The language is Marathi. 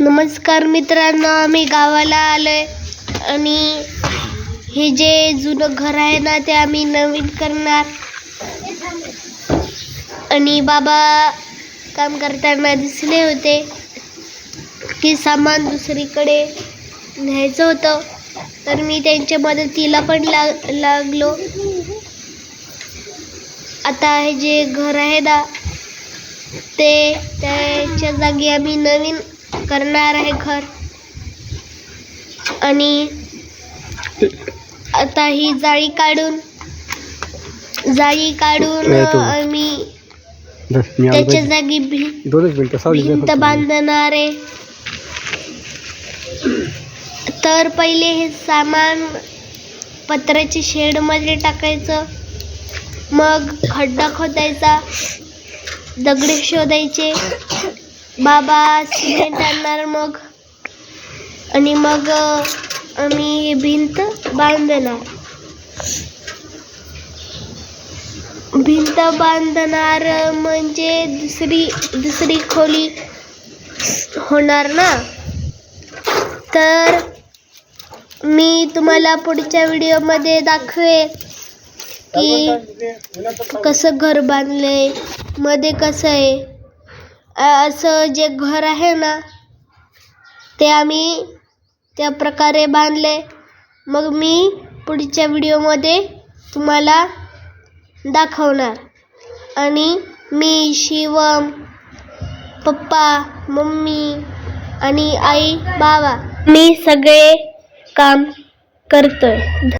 नमस्कार मित्रांनो आम्ही गावाला आलोय. आणि हे जे जुनं घर आहे ना ते आम्ही नवीन करणार. आणि बाबा काम करताना दिसले होते. की सामान दुसरीकडे न्यायचं होतं. तर मी त्यांच्या मदतीला पण लाग लागलो. आता हे जे घर आहे ना ते त्याच्या जागी आम्ही नवीन करणार आहे घर आणि आता ही जाळी काढून जाळी काढून. आम्ही त्याच्या. जागी भिंत. बांधणार आहे तर पहिले हे सामान पत्र्याच्या शेडमध्ये टाकायचं मग खड्डा खोदायचा दगडे शोधायचे बाबा सिमेंट आणणार मग. आणि मग आम्ही भिंत बांधणार. भिंत बांधणार म्हणजे दुसरी दुसरी खोली होणार ना? तर मी तुम्हाला पुढच्या व्हिडिओमध्ये दाखवे की कसं घर बांधले मध्ये कसं आहे. असं जे घर आहे ना ते आम्ही त्या प्रकारे बांधले. मग मी पुढच्या व्हिडिओमध्ये तुम्हाला दाखवणार. आणि मी शिवम पप्पा मम्मी आणि आई बाबा मी सगळे काम करतोय.